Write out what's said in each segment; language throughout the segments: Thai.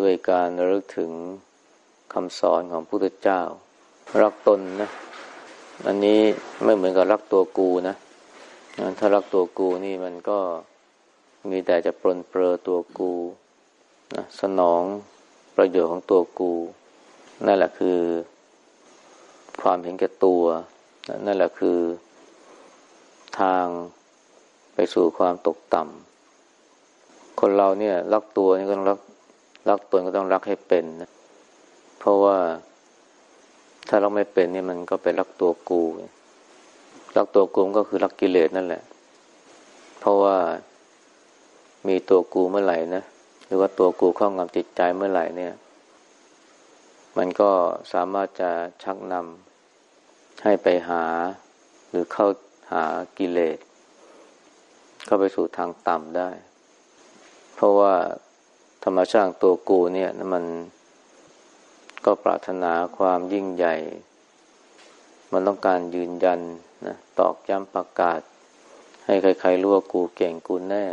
ด้วยการระลึกถึงคำสอนของพระพุทธเจ้า รักตนนะ อันนี้ไม่เหมือนกับรักตัวกูนะถ้ารักตัวกูนี่มันก็มีแต่จะปลนเปลือตัวกูนะสนองประโยชน์ของตัวกู นั่นแหละคือ ความเห็นแก่ตัว นั่นแหละคือทางไปสู่ความตกต่ำคนเราเนี่ย รักตัวนี่ก็ต้องรัก รักตนก็ต้องรักให้เป็นนะ เพราะว่าถ้าเราไม่เป็นนี่มันก็เป็นรักตัวกู รักตัวกูก็คือรักกิเลสนั่นแหละ เพราะว่ามีตัวกูเมื่อไหร่นะ หรือว่าตัวกูครอบงำจิตใจเมื่อไหร่เนี่ย มันก็สามารถจะชักนำให้ไปหา หรือเข้าหากิเลส เข้าไปสู่ทางต่ำได้ เพราะว่า ธรรมชาติตัวกูเนี่ยมันก็ปรารถนาความยิ่งใหญ่ มันต้องการยืนยันนะตอกย้ำประกาศ ให้ใครๆรู้ว่ากูเก่งกูแน่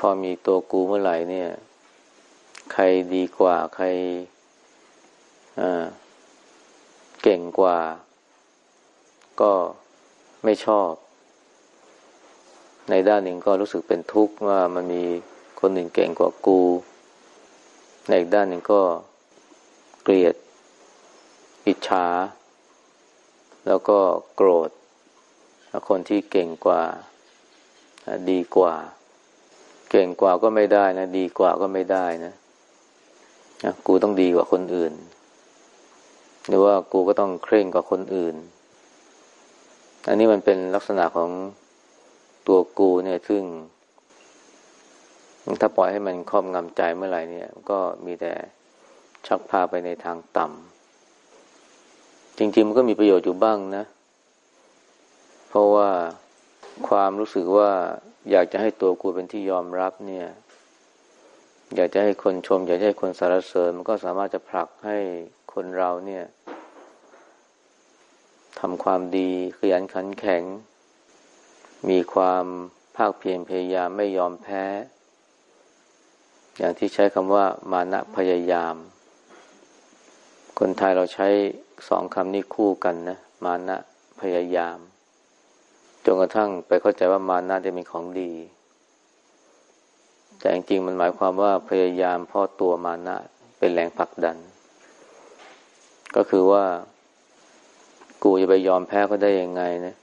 พอมีตัวกูเมื่อไหร่เนี่ย ใครดีกว่าใครเก่งกว่า ก็ไม่ชอบ ในด้านหนึ่งก็รู้สึกเป็นทุกข์ว่ามันมี คนหนึ่งเก่งกว่ากูในอีกด้านหนึ่งก็เกลียด อิจฉา แล้วก็โกรธ คนที่เก่งกว่า ดีกว่า เก่งกว่าก็ไม่ได้นะ ดีกว่าก็ไม่ได้นะกูต้องดีกว่าคนอื่น หรือว่ากูก็ต้องเคร่งกว่าคนอื่น อันนี้มันเป็นลักษณะของตัวกูเนี่ยซึ่ง ถ้าปล่อยให้มันครอบงำใจเมื่อไหร่เนี่ย ก็มีแต่ชักพาไปในทางต่ำจริงๆมันก็มีประโยชน์อยู่บ้างนะ เพราะว่าความรู้สึกว่าอยากจะให้ตัวกูเป็นที่ยอมรับเนี่ย อยากจะให้คนชม อยากจะให้คนสรรเสริญ มันก็สามารถจะผลักให้คนเราเนี่ยทำความดีขยันขันแข็ง มีความภาคเพียรพยายามไม่ยอมแพ้ อย่างที่ใช้คำว่า มานะพยายาม คนไทยเราใช้สองคำนี้คู่กันนะ มานะพยายาม จนกระทั่งไปเข้าใจว่ามานะจะเป็นของดี แต่จริงๆมันหมายความว่าพยายามเพราะตัวมานะเป็นแรงผลักดัน ก็คือว่า กูจะไปยอมแพ้เขาได้ยังไงนะ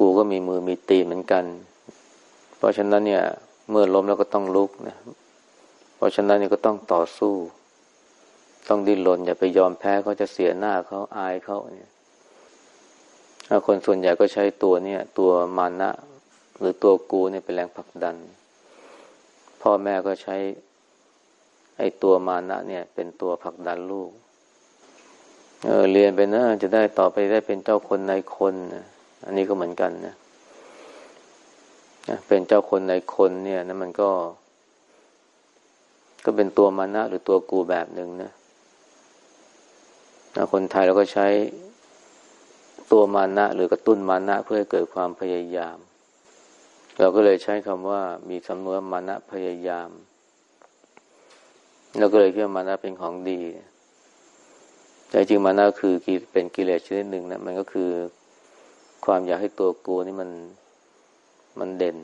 กูก็มีมือมีตีเหมือนกัน เพราะฉะนั้นเนี่ย เมื่อล้มแล้วก็ต้องลุกนะ เพราะฉะนั้นเนี่ยก็ต้องต่อสู้ ต้องดิ้นรนอย่าไปยอมแพ้เขาจะเสียหน้าเขาอายเขาเนี่ยคนส่วนใหญ่ก็ใช้ตัวเนี่ย ตัวมานะ หรือตัวกูเนี่ยเป็นแรงผลักดัน พ่อแม่ก็ใช้ ไอ้ตัวมานะ เนี่ย เป็นตัวผลักดันลูก เออเรียนไปนะจะได้ต่อไปได้เป็นเจ้าคนในคนนะอันนี้ก็เหมือนกันนะ เป็นเจ้าคนในคนเนี่ยนะมันก็ ก็เป็นตัวมานะหรือตัวกูแบบหนึ่งนะนะคนไทยเราก็ใช้ตัวมานะ หรือกระตุ้นมานะเพื่อให้เกิดความพยายาม เราก็เลยใช้คำว่า มีสำนวนมานะพยายามเราก็เลยคิดว่ามานะเป็นของดีแต่จริงมานะคือเป็นกิเลสชนิดหนึ่งนะมันก็คือความอยากให้ตัวกูนี่มัน มันเด่น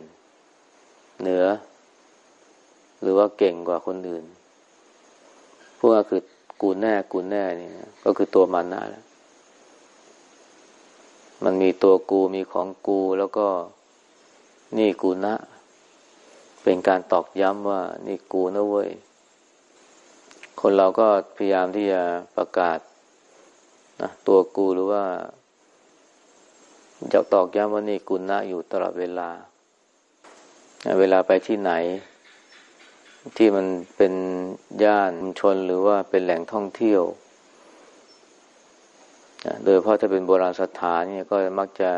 เหนือ หรือว่าเก่งกว่าคนอื่น พวกนั้นคือกูแน่กูแน่นี่นะก็คือตัวมันนะแล้วมันมีตัวกูมีของกูแล้วก็นี่กูนะ เป็นการตอกย้ำว่า นี่กูนะเว้ย คนเราก็พยายามที่จะประกาศนะตัวกูหรือว่า จะตอกย้ำว่านี่กูนะอยู่ตลอดเวลา เวลาไปที่ไหน ที่มันเป็นย่านชุมชนหรือว่าเป็นแหล่งท่องเที่ยว โดยเพราะถ้าเป็นโบราณสถานเนี่ยก็มักจะ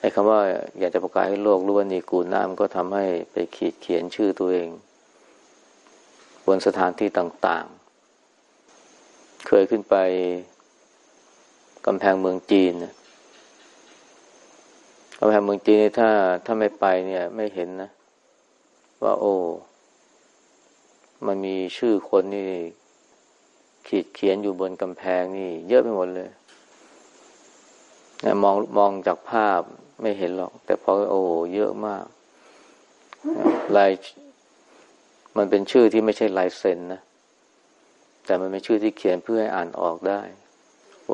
ไอ้คำว่าอยากจะประกาศให้โลกรู้ว่านี่กูน้ำก็ทำให้ไปขีดเขียนชื่อตัวเอง บนสถานที่ต่างๆ เคยขึ้นไปกำแพงเมืองจีน กำแพงเมืองจีนถ้าถ้าไม่ไปเนี่ย ไม่เห็นนะ ว่าโอ้ มันมีชื่อคนนี่ ขีดเขียนอยู่บนกำแพงนี่ เยอะไปหมดเลยมองมองจากภาพไม่เห็นหรอก แต่พอโอ้เยอะมากลายมันเป็นชื่อที่ไม่ใช่ลายเซ็นนะแต่มันเป็นชื่อที่เขียนเพื่อให้อ่านออกได้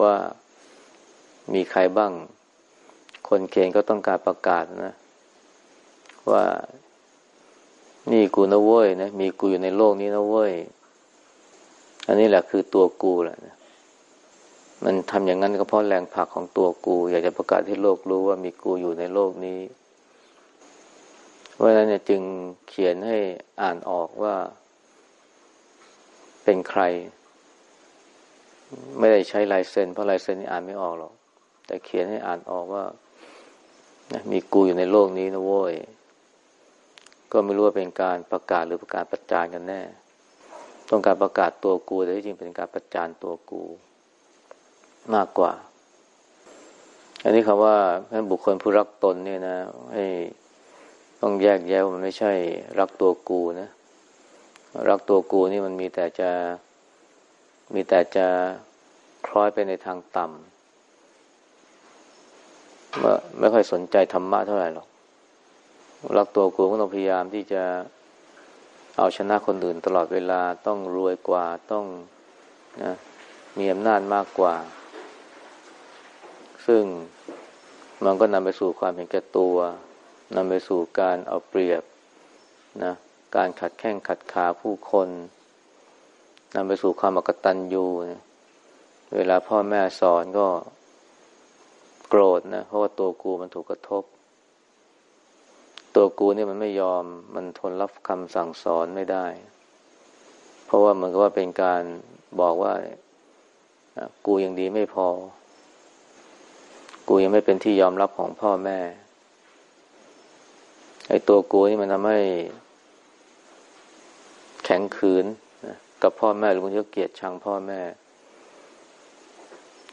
ว่ามีใครบ้าง คนเขียนก็ต้องการประกาศนะ ว่านี่กูนะเว้ยนะมีกูอยู่ในโลกนี้นะเว้ย อันนี้แหละคือตัวกูแหละนะมันทำอย่างนั้นก็เพราะแรงผลักของตัวกู อยากจะประกาศให้โลกรู้ว่ามีกูอยู่ในโลกนี้เพราะฉะนั้นเนี่ยจึงเขียนให้อ่านออกว่า เป็นใคร ไม่ได้ใช้ลายเซ็นเพราะลายเซ็นนี่อ่านไม่ออกหรอก แต่เขียนให้อ่านออกว่า มีกูอยู่ในโลกนี้นะโว้ย ก็ไม่รู้ว่าเป็นการประกาศหรือประกาศประจานกันแน่ ต้องการประกาศตัวกูแต่ที่จริงเป็นการประจานตัวกู มากกว่า อันนี้คำว่าบุคคลผู้รักตนเนี่ยนะให้ต้องแยกแยะว่ามันไม่ใช่รักตัวกูนะ รักตัวกูนี่มันมีแต่จะมีแต่จะคล้อยไปในทางต่ำ ไม่ไม่ค่อยสนใจธรรมะเท่าไหร่หรอก รักตัวกูก็ต้องพยายามที่จะเอาชนะคนอื่นตลอดเวลาต้องรวยกว่าต้องนะมีอำนาจมากกว่า ซึ่งมันก็นำไปสู่ความเห็นแก่ตัวนำไปสู่การเอาเปรียบนะการขัดแข้งขัดขาผู้คนนำไปสู่ความอกตันยูนะเวลาพ่อแม่สอนก็ โกรธนะเพราะว่าตัวกูมันถูกกระทบ ตัวกูนี่มันไม่ยอมมันทนรับคำสั่งสอนไม่ได้ เพราะว่าเหมือนกับว่าเป็นการบอกว่ากูยังดีไม่พอ กูยังไม่เป็นที่ยอมรับของพ่อแม่ ไอ้ตัวกูนี่มันทำให้แข็งขืนกับพ่อแม่หรือบางทีก็เกลียดชังพ่อแม่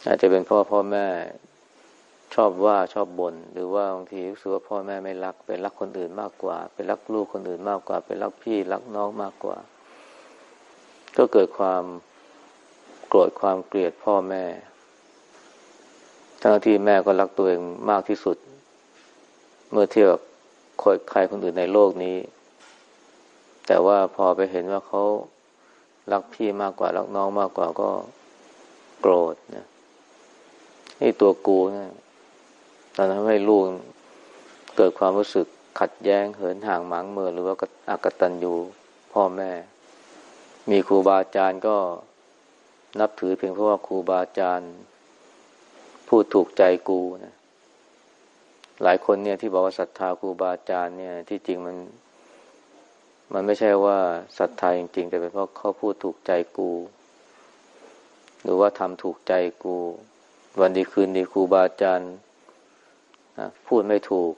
อาจจะเป็นพ่อพ่อแม่ ชอบว่าชอบบน่นหรือว่าบางทีรู้สึกว่าพ่อแม่ไม่รักเป็นรักคนอื่นมากกว่า เป็นรักลูกคนอื่นมากกว่า เป็นรักพี่รักน้องมากกว่า ก็เกิดความโกรธความเกลียดพ่อแม่ ทั้งที่แม่ก็รักตัวเองมากที่สุด เมื่อเทียบกับคนใครคนอื่นในโลกนี้ แต่ว่าพอไปเห็นว่าเขารักพี่มากกว่า รักน้องมากกว่าก็โกรธนะนี่ตัวกูนะ ตอนนั้นให้ลูกเกิดความรู้สึกขัดแย้งเหินห่างหมางเมื่อหรือว่าอากตันอยู่พ่อแม่ มีครูบาอาจารย์ก็นับถือเพียงเพราะว่าครูบาอาจารย์พูดถูกใจกูนะหลายคนเนี่ยที่บอกว่าศรัทธาครูบาอาจารย์เนี่ย ที่จริงมัน มันไม่ใช่ว่าศรัทธาจริงๆแต่เป็นเพราะเขาพูดถูกใจกู หรือว่าทำถูกใจกู วันดีคืนดีครูบาอาจารย์ พูดไม่ถูก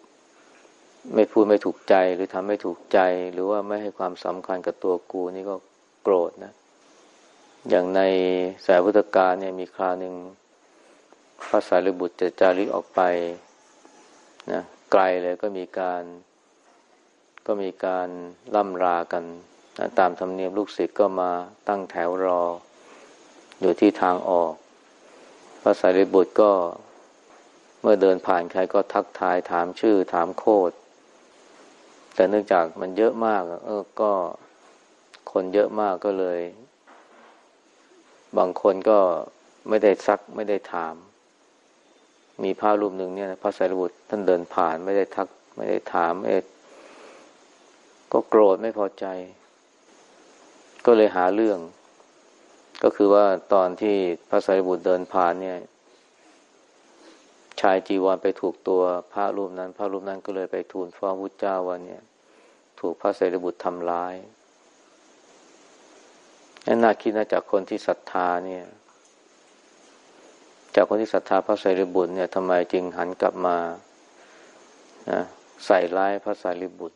ไม่พูดไม่ถูกใจหรือทำไม่ถูกใจ หรือว่าไม่ให้ความสำคัญกับตัวกูนี่ก็โกรธนะ อย่างในสายพุทธกาลเนี่ยมีคราวหนึ่งพระสารีบุตรจะจาริกออกไปนะไกลเลยก็มีการ ก็มีการล่ำลากันนะตามธรรมเนียมลูกศิษย์ก็มาตั้งแถวรอ อยู่ที่ทางออก พระสารีบุตรก็ มื่อเดินผ่านใครก็ทักทายถามชื่อถามโคดแต่เนื่องจากมันเยอะมาก เออก็คนเยอะมากก็เลย บางคนก็ไม่ได้ซักไม่ได้ถาม มีพระรูปหนึ่งเนี่ยพระสารีบุตรท่านเดินผ่านไม่ได้ทัก ไม่ได้ถามไม่ก็โกรธไม่พอใจ ก็เลยหาเรื่อง ก็คือว่าตอนที่พระสารีบุตรเดินผ่านเนี่ย ชายจีวรไปถูกตัวพระรูปนั้น พระรูปนั้นก็เลยไปทูลฟ้องพุทธเจ้าว่าเนี่ย ถูกพระสรีบุตรทำร้ายน่าคิดนะจากคนที่ศรัทธาเนี่ย จากคนที่ศรัทธาพระไตรปิฎกเนี่ยทำไมจึงหันกลับมานะใส่ร้ายพระไตรปิฎก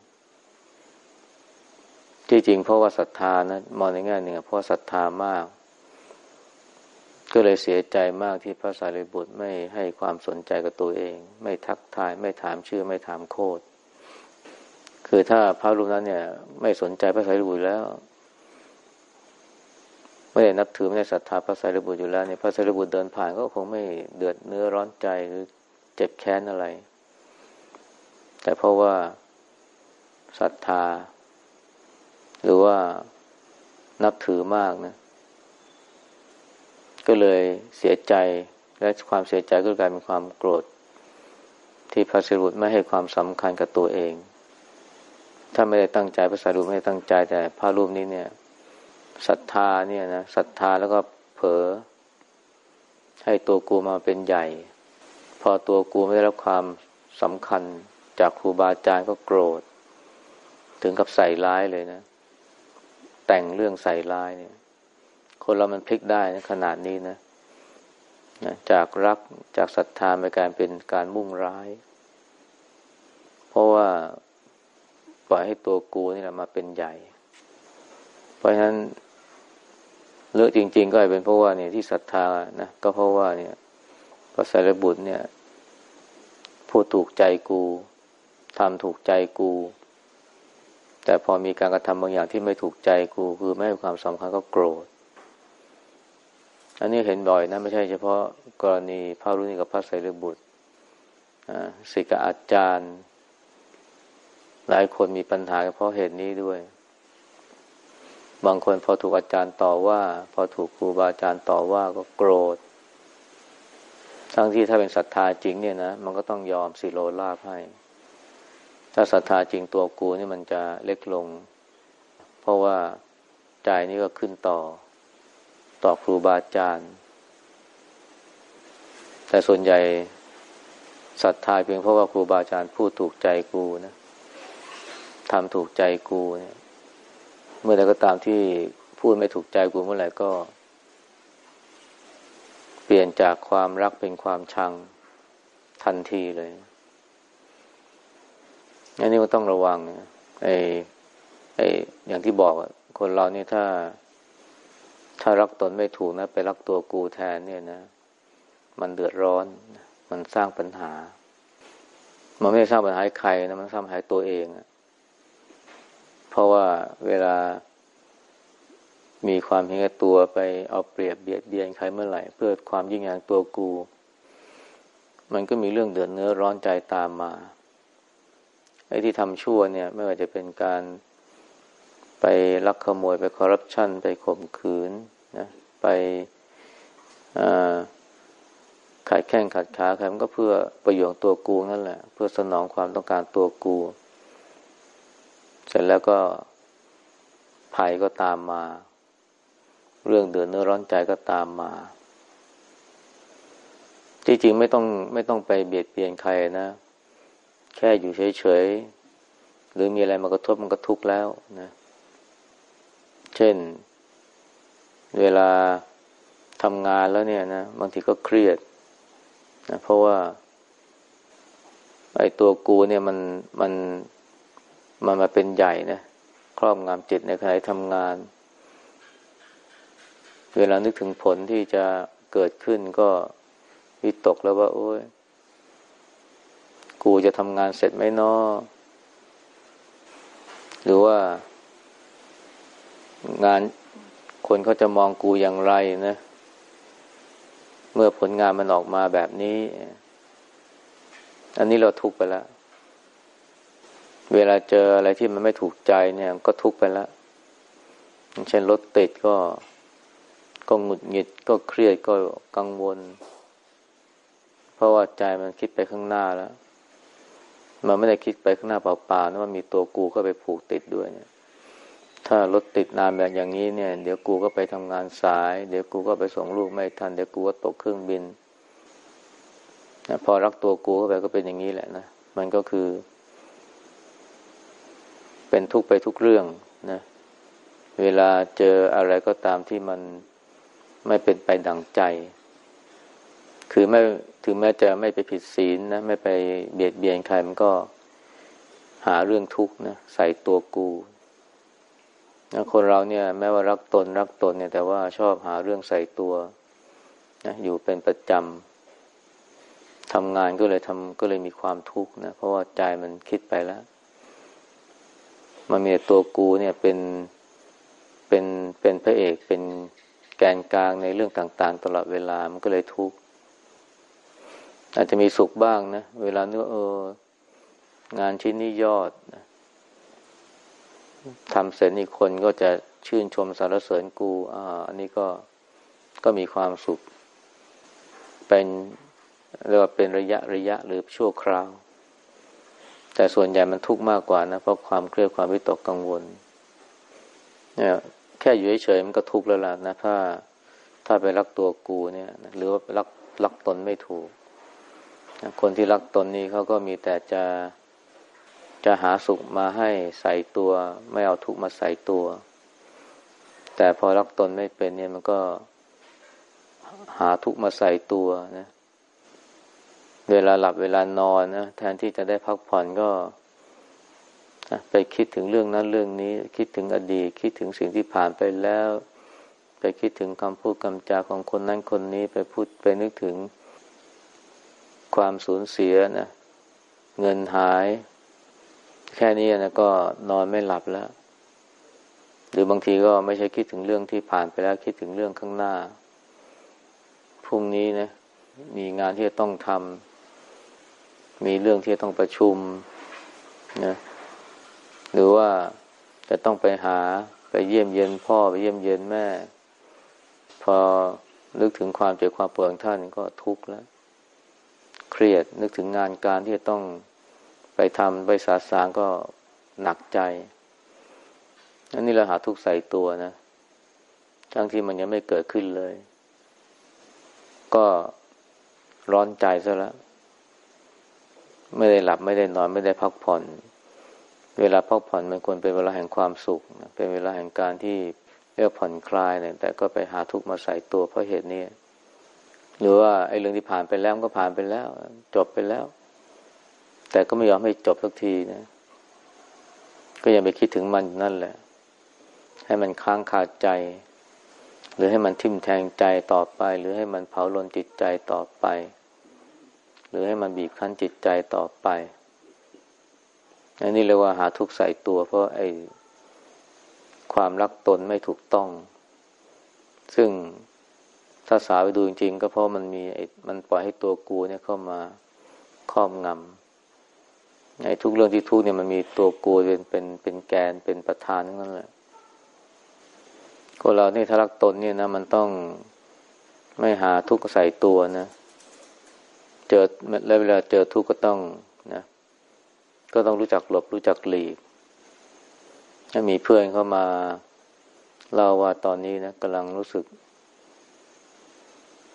ที่จริงเพราะว่าศรัทธานะมองในแง่หนึ่งเพราะศรัทธามาก ก็เลยเสียใจมากที่พระสารีบุตรไม่ให้ความสนใจกับตัวเอง ไม่ทักทายไม่ถามชื่อไม่ถามโคดคือถ้าพระรูปนั้นเนี่ย ไม่สนใจพระไตรปิฎกแล้ว ไม่ได้นับถือไม่ได้ศรัทธาพระไตรปิฎกอยู่แล้วเนี่ยพระไตรปิฎกเดินผ่านก็คงไม่เดือดเนื้อร้อนใจหรือเจ็บแค้นอะไร แต่เพราะว่าศรัทธา หรือว่านับถือมากนะ ก็เลยเสียใจและความเสียใจก็กลายเป็นความโกรธ ที่พระสิรุตไม่ให้ความสำคัญกับตัวเอง ถ้าไม่ได้ตั้งใจพระสารุตไม่ได้ตั้งใจแต่พระรูปนี้เนี่ยศรัทธาเนี่ยนะศรัทธาแล้วก็เผลอให้ตัวกูมาเป็นใหญ่ พอตัวกูไม่ได้รับความสำคัญจากครูบาอาจารย์ก็โกรธ ถึงกับใส่ร้ายเลยนะ แต่งเรื่องใส่ร้ายเนี่ย คนเรามันพลิกได้นะขนาดนี้นะนะจากรักจากศรัทธาไปการเป็นการมุ่งร้าย เพราะว่าปล่อยให้ตัวกูนี่แหละมาเป็นใหญ่ เพราะฉะนั้นเลือกจริง ๆ ก็เป็นเพราะว่าเนี่ยที่ศรัทธานะก็เพราะว่าเนี่ยพระสารบุตรเนี่ยพูดถูกใจกูทำถูกใจกู แต่พอมีการกระทำบางอย่างที่ไม่ถูกใจกู คือไม่ให้ความสำคัญก็โกรธ อันนี้เห็นบ่อยนะ ไม่ใช่เฉพาะกรณีพระรุ่นีกับพระไสรบุตรศิกอาจารย์ หลายคนมีปัญหาเพราะเหตุนี้ด้วย บางคนพอถูกอาจารย์ต่อว่า พอถูกครูบาอาจารย์ต่อว่าก็โกรธ ทั้งที่ถ้าเป็นศรัทธาจริงเนี่ยนะมันก็ต้องยอมสิโลลาภให้ ถ้าศรัทธาจริงตัวกูนี่มันจะเล็กลง เพราะว่าใจนี่ก็ขึ้นต่อ ต่อครูบาอาจารย์ แต่ส่วนใหญ่ศรัทธาเพียงเพราะว่าครูบาอาจารย์พูดถูกใจกูนะทำถูกใจกูเนี่ย เมื่อใดก็ตามที่พูดไม่ถูกใจกูเมื่อไหร่ก็ เปลี่ยนจากความรักเป็นความชังทันทีเลยอันนี้ก็ต้องระวังไอ้ไอ้อย่างที่บอกคนเรานี่ถ้า ถ้ารักตนไม่ถูกนะ ไปรักตัวกูแทนเนี่ยนะ มันเดือดร้อน มันสร้างปัญหา มันไม่ได้สร้างปัญหาให้ใครนะมันสร้างปัญหาตัวเองเพราะว่าเวลา มีความเห็นแก่ตัวไปเอาเปรียบเบียดเบียนใครเมื่อไหร่ เพื่อความยิ่งใหญ่ตัวกู มันก็มีเรื่องเดือดเนื้อร้อนใจตามมาไอ้ที่ทำชั่วเนี่ย ไม่ว่าจะเป็นการ ไปลักขโมยไปคอร์รัปชันไปข่มขืนนะไปขายแข้งขัดขาใครมันก็เพื่อประโยชน์ตัวกูนั่นแหละ เพื่อสนองความต้องการตัวกู เสร็จแล้วก็ภัยก็ตามมา เรื่องเดือดเนื้อร้อนใจก็ตามมา ที่จริงไม่ต้องไม่ต้องไปเบียดเบียนใครนะ แค่อยู่เฉยๆหรือมีอะไรมากระทบมันก็ทุกข์แล้วนะเช่น เวลาทำงานแล้วเนี่ยนะบางทีก็เครียดนะเพราะว่า ไอ้ตัวกูเนี่ยมันมันมันมาเป็นใหญ่นะครอบงำจิตในขณะทำงาน เวลานึกถึงผลที่จะเกิดขึ้นก็วิตกแล้วว่า โอ้ยกูจะทำงานเสร็จไหมนาะหรือว่า งานคนเขาจะมองกูอย่างไรนะ เมื่อผลงานมันออกมาแบบนี้ อันนี้เราทุกไปแล้ว เวลาเจออะไรที่มันไม่ถูกใจเนี่ย ก็ทุกไปแล้วเช่นรถติดก็ ก็หงุดหงิดก็เครียดก็กังวล เพราะว่าใจมันคิดไปข้างหน้าแล้ว มันไม่ได้คิดไปข้างหน้าเปล่าๆนะมันมีตัวกูเข้าไปผูกติดด้วยเนี่ย ถ้ารถติดนานแบบอย่างนี้เนี่ย เดี๋ยวกูก็ไปทำงานสาย เดี๋ยวกูก็ไปส่งลูกไม่ทัน เดี๋ยวกูก็ตกเครื่องบินนะพอรักตัวกูเข้าไปก็เป็นอย่างนี้แหละนะมันก็คือ เป็นทุกไปทุกเรื่องนะเวลาเจออะไรก็ตามที่มันไม่เป็นไปดังใจ คือไม่ถึงแม้จะไม่ไปผิดศีลนะ ไม่ไปเบียดเบียนใครมันก็หาเรื่องทุกข์นะใส่ตัวกู คนเราเนี่ย แม้ว่ารักตนรักตนเนี่ย แต่ว่าชอบหาเรื่องใส่ตัวนะอยู่เป็นประจำทำงานก็เลยทำก็เลยมีความทุกข์นะเพราะว่าใจมันคิดไปแล้วมันมีตัวกูเนี่ยเป็นเป็นเป็นพระเอกเป็นแกนกลางในเรื่องต่าง ๆ ตลอดเวลามันก็เลยทุกข์อาจจะมีสุขบ้างนะ เวลาเนึกเออ งานชิ้นนี้ยอดนะ ทำเสร็จนี่คนก็จะชื่นชมสรรเสริญกูอ่าอันนี้ก็ก็มีความสุข เป็นเรียกว่าเป็นระยะระยะหรือชั่วคราว แต่ส่วนใหญ่มันทุกข์มากกว่านะ เพราะความเครียดความวิตกกังวลเนี่ยแค่อยู่เฉยๆมันก็ทุกข์แล้วล่ะนะถ้าถ้าไปรักตัวกูเนี่ย หรือว่ารักรักตนไม่ถูก คนที่รักตนนี้เขาก็มีแต่จะ จะหาสุขมาให้ใส่ตัว ไม่เอาทุกมาใส่ตัว แต่พอรักตนไม่เป็นเนี่ยมันก็หาทุกมาใส่ตัวนะ เวลาหลับเวลานอนนะแทนที่จะได้พักผ่อนก็ไปคิดถึงเรื่องนั้นเรื่องนี้ คิดถึงอดีต คิดถึงสิ่งที่ผ่านไปแล้ว ไปคิดถึงคำพูดคำจาของคนนั้นคนนี้ไปพูดไปนึกถึงความสูญเสียนะเงินหาย แค่นี้นะก็นอนไม่หลับแล้ว หรือบางทีก็ไม่ใช่คิดถึงเรื่องที่ผ่านไปแล้วคิดถึงเรื่องข้างหน้า พรุ่งนี้นะมีงานที่จะต้องทำมีเรื่องที่จะต้องประชุมนะหรือว่าจะต้องไปหาไปเยี่ยมเยียนพ่อไปเยี่ยมเยียนแม่ พอนึกถึงความเจ็บความปวดของท่านก็ทุกข์แล้ว เครียดนึกถึงงานการที่จะต้อง ไปทำไปสาสางก็หนักใจอันนี้เราหาทุกข์ใส่ตัวนะทั้งที่มันยังไม่เกิดขึ้นเลย ก็ร้อนใจซะแล้วไม่ได้หลับไม่ได้นอนไม่ได้พักผ่อน เวลาพักผ่อนมันควรเป็นเวลาแห่งความสุข เป็นเวลาแห่งการที่เรียกผ่อนคลายเนี่ย แต่ก็ไปหาทุกข์มาใส่ตัวเพราะเหตุนี้หรือว่าไอ้เรื่องที่ผ่านไปแล้วก็ผ่านไปแล้ว จบไปแล้ว แต่ก็ไม่ยอมให้จบสักทีนะ ก็ยังไปคิดถึงมันนั่นแหละ ให้มันค้างคาใจ หรือให้มันทิ่มแทงใจต่อไป หรือให้มันเผาลนจิตใจต่อไป หรือให้มันบีบคั้นจิตใจต่อไปอันนี้เรียกว่าหาทุกข์ใส่ตัว เพราะไอ้ความรักตนไม่ถูกต้อง ซึ่งถ้าสาวไปดูจริง ๆ ก็เพราะมันมีมันปล่อยให้ตัวกูเนี่ยเข้ามาครอบงำ ไอ้ทุกเรื่องที่ทุกเนี่ยมันมีตัวกูเป็นเป็นเป็นแกนเป็นประธานนั่นแหละคนเราเนี่ถ้ารักตนเนี่ยนะ มันต้องไม่หาทุกข์ใส่ตัวนะ เจอแล้วเวลาเจอทุกข์ก็ต้องนะ ก็ต้องรู้จักหลบรู้จักหลีก ถ้ามีเพื่อนเข้ามาเล่าว่าตอนนี้นะกำลังรู้สึก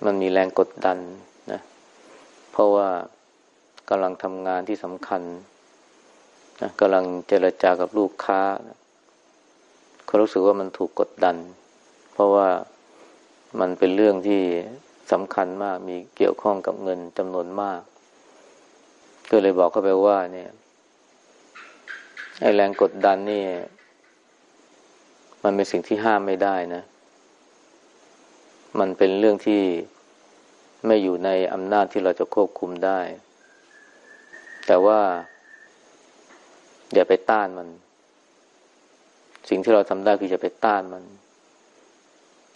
มันมีแรงกดดันนะ เพราะว่ากำลังทำงานที่สำคัญ นะกำลังเจรจากับลูกค้าเขารู้สึกว่ามันถูกกดดัน เพราะว่ามันเป็นเรื่องที่สำคัญมากมีเกี่ยวข้องกับเงินจำนวนมาก ก็เลยบอกเขาไปว่า เนี่ยไอ้แรงกดดันนี่ มันเป็นสิ่งที่ห้ามไม่ได้นะ มันเป็นเรื่องที่ไม่อยู่ในอำนาจที่เราจะควบคุมได้ แต่ว่า อย่าไปต้านมัน สิ่งที่เราทำได้คือจะไปต้านมัน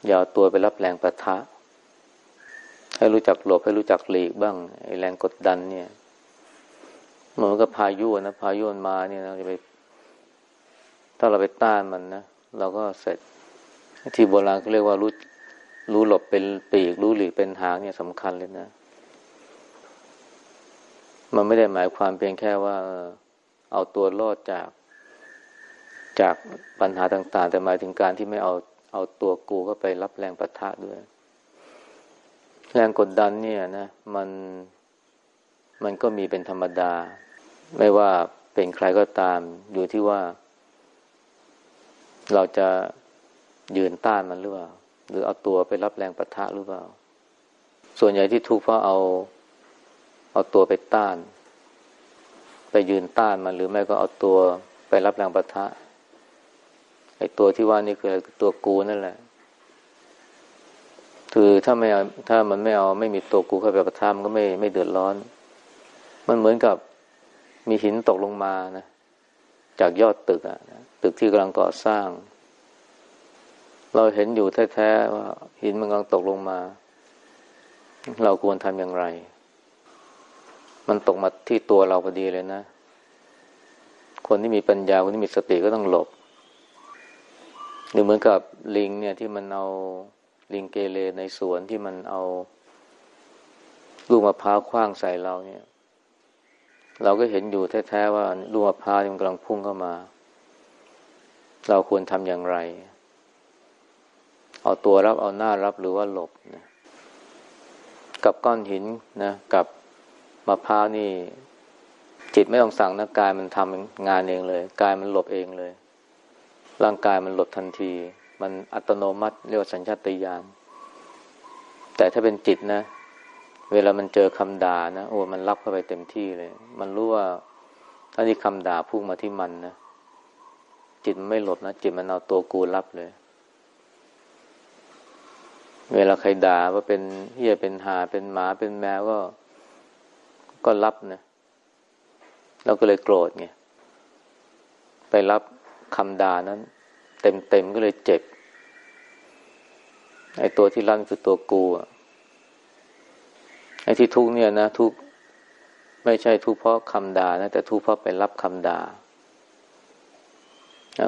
อย่าเอาตัวไปรับแรงประทะ ให้รู้จักหลบให้รู้จักหลีกบ้างไอ้แรงกดดันเนี่ยเหมือนกับพายุนะพายุมันมาเนี่ยเราจะไป ถ้าเราไปต้านมันนะเราก็เสร็จที่โบราณเขาเรียกว่ารู้รู้หลบเป็นปีก รู้หลีกเป็นหางเนี่ยสำคัญเลยนะ มันไม่ได้หมายความเพียงแค่ว่า เอาตัวรอดจาก จากปัญหาต่าง ๆ แต่หมายถึงการที่ไม่เอาเอาตัวกูก็ไปรับแรงประทะด้วย แรงกดดันเนี่ยนะ มันมันก็มีเป็นธรรมดา ไม่ว่าเป็นใครก็ตาม อยู่ที่ว่า เราจะยืนต้านมันหรือเปล่า หรือเอาตัวไปรับแรงประทะหรือเปล่า ส่วนใหญ่ที่ทุกข์เพราะเอา เอาตัวไปต้าน ไปยืนต้านมันหรือไม่ก็เอาตัวไปรับแรงประทะไอ้ตัวที่ว่านี่คือตัวกูนั่นแหละ คือถ้าไม่ถ้ามันไม่เอาไม่มีตัวกูเข้าไปประทะมันก็ไม่ไม่เดือดร้อน มันเหมือนกับมีหินตกลงมานะจากยอดตึกอะตึกที่กำลังก่อสร้าง เราเห็นอยู่แท้ๆว่าหินมันกำลังตกลงมา เราควรทำอย่างไร มันตกมาที่ตัวเราพอดีเลยนะ คนที่มีปัญญาคนที่มีสติก็ต้องหลบหรือเหมือนกับลิงเนี่ยที่มันเอาลิงเกเรในสวนที่มันเอา ลูกมะพร้าวคว้างใส่เราเนี่ย เราก็เห็นอยู่แท้ๆว่าลูกมะพร้าวมันกำลังพุ่งเข้ามา เราควรทำอย่างไร เอาตัวรับเอาหน้ารับหรือว่าหลบนะกับก้อนหินนะ กับ มะพร้าวนี่ จิตไม่ต้องสั่งนะกายมันทำงานเองเลย กายมันหลบเองเลย ร่างกายมันหลบทันที มันอัตโนมัติเรียกว่าสัญชาตญาณแต่ถ้าเป็นจิตนะ เวลามันเจอคำด่านะโอ้มันรับเข้าไปเต็มที่เลย มันรู้ว่าถ้าที่คำด่าพุ่งมาที่มันนะจิตมันไม่หลบนะจิตมันเอาตัวกูรับเลย เวลาใครด่าว่าเป็นเฮียเป็นหาเป็นหมาเป็นแมวก็ ก็รับนะเราก็เลยโกรธไงไปรับคำด่านั้น เต็มเต็มก็เลยเจ็บไอ้ตัวที่รั่นคือตัวกูไอ้ที่ทุกเนี่ยนะ ทุกไม่ใช่ทุกเพราะคำด่านะแต่ทุกเพราะไปรับคำด่า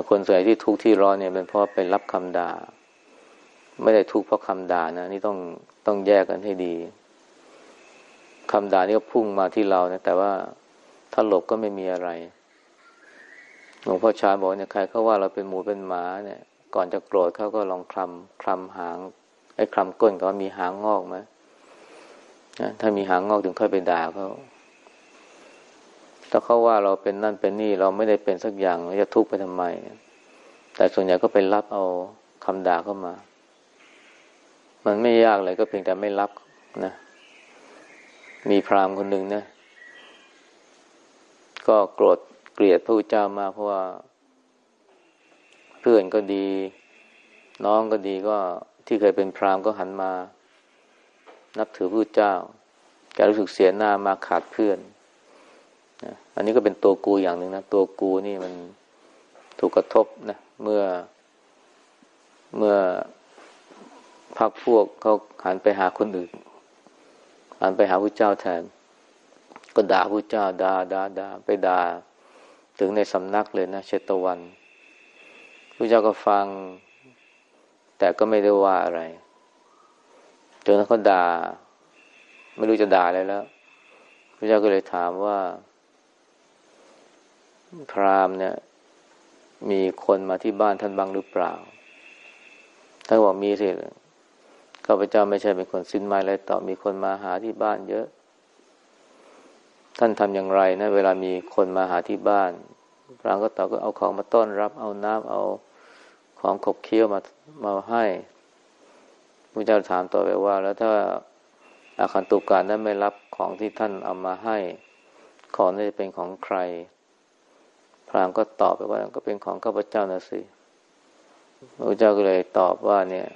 คนส่วนใหญ่ที่ทุกที่ร้อนเนี่ยเป็นเพราะไปรับคำด่า ไม่ได้ทุกเพราะคำด่านะนี่ต้องต้องแยกกันให้ดี คำด่านี่ก็พุ่งมาที่เรานะ แต่ว่าถ้าหลบก็ไม่มีอะไร หลวงพ่อชาบอกเนี่ยใครเขาว่าเราเป็นหมูเป็นหมาเนี่ย ก่อนจะโกรธเขาก็ลองคลำคลำหาง ไอ้คลำก้นก็มีหางงอกไหมถ้ามีหางงอกถึงค่อยไปด่าเขาถ้าเขาว่าเราเป็นนั่นเป็นนี่เราไม่ได้เป็นสักอย่างเราจะทุกข์ไปทำไม แต่ส่วนใหญ่ก็ไปรับเอาคำด่าเข้ามา มันไม่ยากเลยก็เพียงแต่ไม่รับนะ มีพราหมณ์คนหนึ่งนะ ก็โกรธเกลียดพระพุทธเจ้ามากเพราะว่า เพื่อนก็ดี น้องก็ดีก็ที่เคยเป็นพราหมณ์ก็หันมา นับถือพระเจ้าแกรู้สึกเสียหน้ามาขาดเพื่อนนะอันนี้ก็เป็นตัวกูอย่างหนึ่งนะตัวกูนี่มันถูกกระทบนะเมื่อ เมื่อพักพวกเขาหันไปหาคนอื่น หันไปหาพระเจ้าแทน ก็ด่าพระเจ้าด่าด่าด่าไปด่าถึงในสำนักเลยนะเชตวันพระเจ้าก็ฟัง แต่ก็ไม่ได้ว่าอะไรจนเขาด่า ไม่รู้จะด่าอะไรแล้วพระเจ้าก็เลยถามว่า พราหมณ์เนี่ย มีคนมาที่บ้านท่านบ้างหรือเปล่าท่านบอกมีสิ ข้าพเจ้าไม่ใช่เป็นคนสิ้นไม้ไรต่อมีคนมาหาที่บ้านเยอะ ท่านทำอย่างไรนะ เวลามีคนมาหาที่บ้านพระก็ตอบก็เอาของมาต้อนรับ เอาน้ำเอาของขบเคี้ยวมามาให้พระเจ้าถามต่อไปว่า แล้วถ้าอาคันตุการนั้นไม่รับของที่ท่านเอามาให้ ของนี้จะเป็นของใคร พรามก็ตอบไปว่าก็เป็นของข้าพเจ้านะสิพระเจ้าก็เลยตอบว่าเนี่ย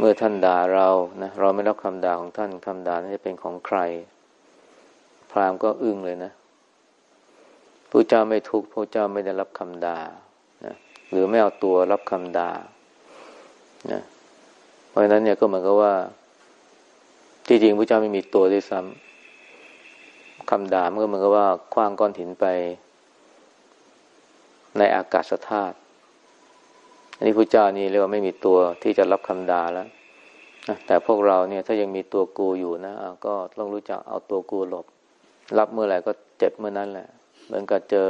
เมื่อท่านด่าเรานะเราไม่รับคำด่าของท่านคำด่านั้นจะเป็นของใคร พราหมณ์ก็อึ้งเลยนะพระเจ้าไม่ทุกข์พระเจ้าไม่ได้รับคำด่านะหรือไม่เอาตัวรับคำด่านะเพราะฉะนั้นเนี่ยก็เหมือนกับว่า ที่จริงพระเจ้าไม่มีตัวด้วยซ้ำคำด่ามันก็เหมือนกับว่าคว้างก้อนหินไป ในอากาศธาตุ อันนี้พระเจ้านี่เรียกว่าไม่มีตัวที่จะรับคำด่าแล้วแต่พวกเราเนี่ยถ้ายังมีตัวกูอยู่นะก็ต้องรู้จักเอาตัวกูหลบ รับเมื่อไหร่ก็เจ็บเมื่อนั้นแหละเหมือนกับเจอ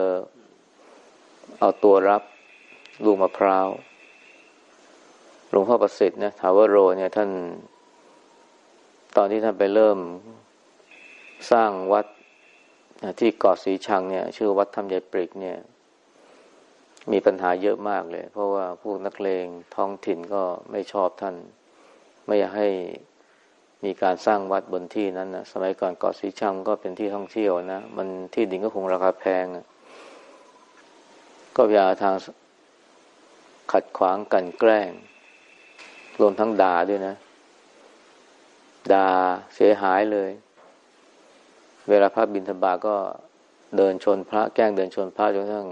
เอาตัวรับลูกมะพร้าวหลวงพ่อประสิทธิ์นะถาวโรเนี่ยท่าน ตอนที่ท่านไปเริ่มสร้างวัดที่เกาะสีชังเนี่ย ชื่อวัดธรรมยายปริกเนี่ย มีปัญหาเยอะมากเลย เพราะว่าพวกนักเลงท้องถิ่นก็ไม่ชอบท่าน ไม่อยากให้มีการสร้างวัดบนที่นั้นนะสมัยก่อนเกาะสีชังก็เป็นที่ท่องเที่ยวนะมันที่ดินก็คงราคาแพงก็พยายามทางขัดขวางกันแกล้ง รวมทั้งด่าด้วยนะด่าเสียหายเลย เวลาพระบิณฑบาก็เดินชนพระแกล้งเดินชนพระจนกระทั่ง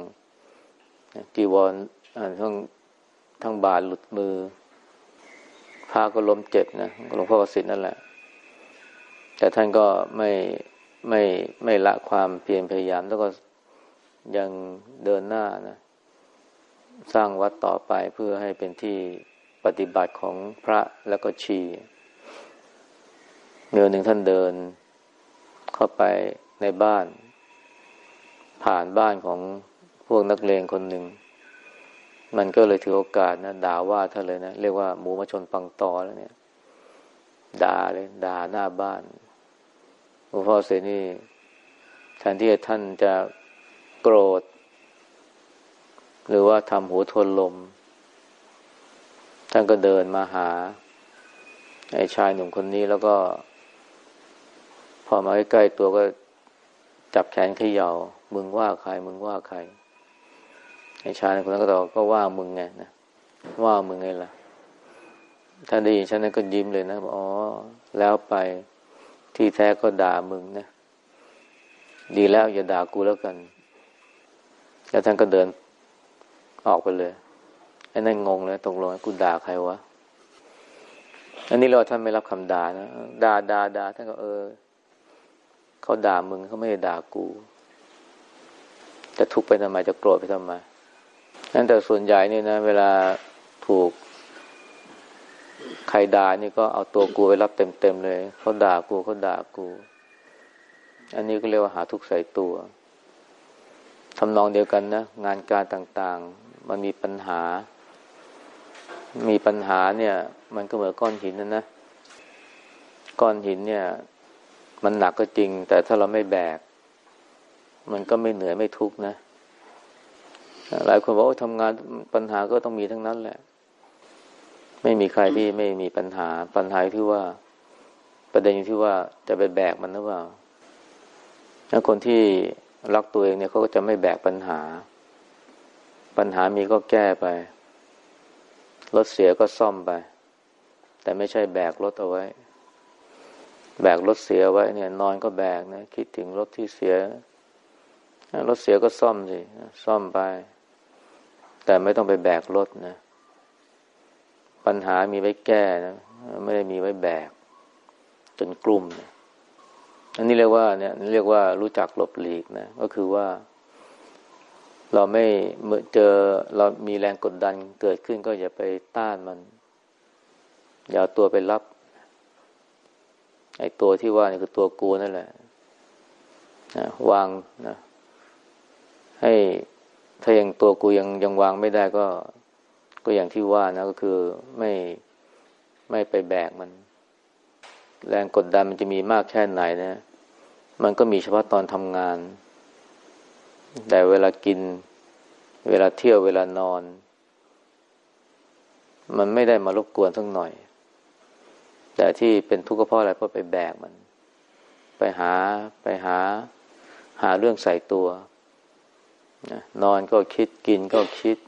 จีวรทั้งทั้งบาดหลุดมือพระก็ล้มเจ็บนะหลวงพ่อประสิทธิ์นั่นแหละ แต่ท่านก็ไม่ไม่ไม่ละความเพียรพยายาม แล้วก็ยังเดินหน้านะสร้างวัดต่อไปเพื่อให้เป็นที่ปฏิบัติของพระแล้วก็ชีเมื่อหนึ่งท่านเดินเข้าไปในบ้าน ผ่านบ้านของ พวกนักเลงคนหนึ่ง มันก็เลยถือโอกาสนะด่าว่าท่านเลยนะ เรียกว่าหมูมาชนปังตอแล้วเนี่ย ด่าเลย ด่าหน้าบ้านหลวงพ่อเสนี่แทนที่ท่านจะโกรธ หรือว่าทำหัวทนลม ท่านก็เดินมาหา ไอ้ชายหนุ่มคนนี้แล้วก็ พอมาใกล้ๆตัวก็จับแขนเขยา่า มึงว่าใคร มึงว่าใคร ไอ้ชายคนนั้นก็ตอบก็ว่ามึงไงนะว่ามึงไงล่ะท่านได้ยินฉันนั้นก็ยิ้มเลยนะบอกอ๋อ แล้วไปที่แท้ก็ด่ามึงนะดีแล้วอย่าด่ากูแล้วกัน แล้วท่านก็เดินออกไปเลยไอ้นั่นงงเลยตกลงกูด่าใครวะอันนี้เราท่านไม่รับคำด่านะด่าด่าด่าท่านก็เออเขาด่ามึงเขาไม่ได้ด่ากู จะทุกข์ไปทำไมจะโกรธไปทำไม นั่นแต่ส่วนใหญ่นี่นะ เวลาถูกใครด่านี่ก็เอาตัวกูไปรับเต็มๆเลยเขาด่ากูเขาด่ากู อันนี้ก็เรียกว่าหาทุกข์ใส่ตัวทำนองเดียวกันนะ งานการต่างๆ มันมีปัญหา มีปัญหาเนี่ย มันก็เหมือนก้อนหินนั่นนะ ก้อนหินเนี่ย มันหนักก็จริง แต่ถ้าเราไม่แบก มันก็ไม่เหนื่อยไม่ทุกข์นะ หลายคนบอกว่าทำงานปัญหาก็ต้องมีทั้งนั้นแหละ ไม่มีใครที่ไม่มีปัญหา ปัญหาที่ว่า ประเด็นอยู่ที่ว่าจะไปแบกมันหรือเปล่าถ้าคนที่รักตัวเองเนี่ยเขาก็จะไม่แบกปัญหา ปัญหามีก็แก้ไปรถเสียก็ซ่อมไป แต่ไม่ใช่แบกรถเอาไว้ แบกรถเสียไว้เนี่ย นอนก็แบกนะ คิดถึงรถที่เสียรถเสียก็ซ่อมสิซ่อมไป แต่ไม่ต้องไปแบกรถนะ ปัญหามีไว้แก้นะไม่ได้มีไว้แบก จนกลุ่มนะอันนี้เรียกว่าเนี่ยเรียกว่ารู้จักหลบหลีกนะ ก็คือว่า เราไม่เมื่อเจอเรามีแรงกดดันเกิดขึ้นก็อย่าไปต้านมัน อย่าตัวไปรับ ไอ้ตัวที่ว่านี่คือตัวกูนั่นแหละนะวางนะ ให้ ถ้ายังตัวกูยังยังวางไม่ได้ก็ ก็อย่างที่ว่านะก็คือไม่ไม่ไปแบกมัน แรงกดดันมันจะมีมากแค่ไหนนะ มันก็มีเฉพาะตอนทำงาน แต่เวลากิน เวลาเที่ยวเวลานอน มันไม่ได้มารบกวนทั้งหน่อย แต่ที่เป็นทุกข์ก็เพราะอะไรเพราะไปแบกมัน ไปหาไปหา หาเรื่องใส่ตัว นะนอนก็คิดกินก็คิด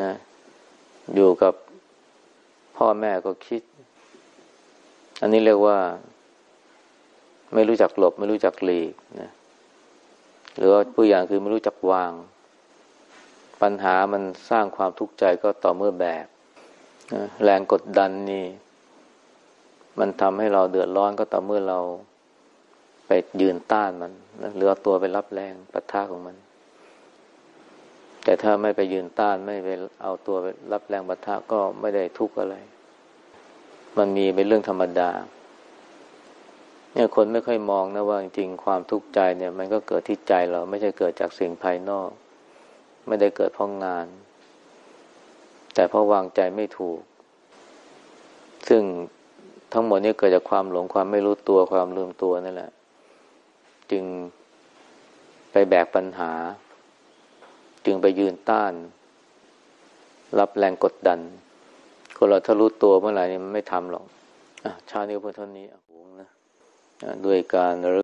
นะอยู่กับพ่อแม่ก็คิด อันนี้เรียกว่า ไม่รู้จักหลบ ไม่รู้จักหลีกนะหรือว่าผู้อย่างคือไม่รู้จักวาง ปัญหามันสร้างความทุกข์ใจก็ต่อเมื่อแบกแรงกดดันนี่ มันทำให้เราเดือดร้อนก็ต่อเมื่อเราไปยืนต้านมันหรือเอาตัวไปรับแรงปะทะของมัน แต่ถ้าไม่ไปยืนต้านไม่ไปเอาตัวรับแรงปะทะก็ไม่ได้ทุกข์อะไร มันมีเป็นเรื่องธรรมดา เนี่ยคนไม่ค่อยมองนะว่าจริงความทุกข์ใจเนี่ย มันก็เกิดที่ใจเราไม่ใช่เกิดจากสิ่งภายนอก ไม่ได้เกิดเพราะงาน แต่เพราะวางใจไม่ถูก ซึ่งทั้งหมดนี้เกิดจากความหลงความไม่รู้ตัวความลืมตัวนั่นแหละ จึงไปแบกปัญหา จึงไปยืนต้าน รับแรงกดดัน คนเราถ้ารู้ตัวเมื่อไหร่นี่มันไม่ทำหรอกอชาเนี้ก็เพื่อเท่านี้อะนะด้วยการ